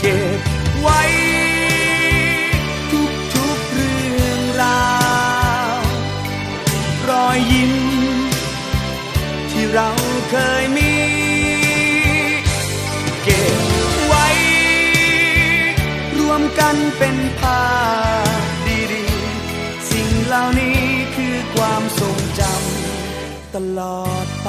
เก็บไว้ทุกทุกเรื่องราวรอยยิ้มที่เราเคยมี เก็บไว้ รวมกันเป็นภาพดีๆ สิ่งเหล่านี้คือความทรงจำตลอดไป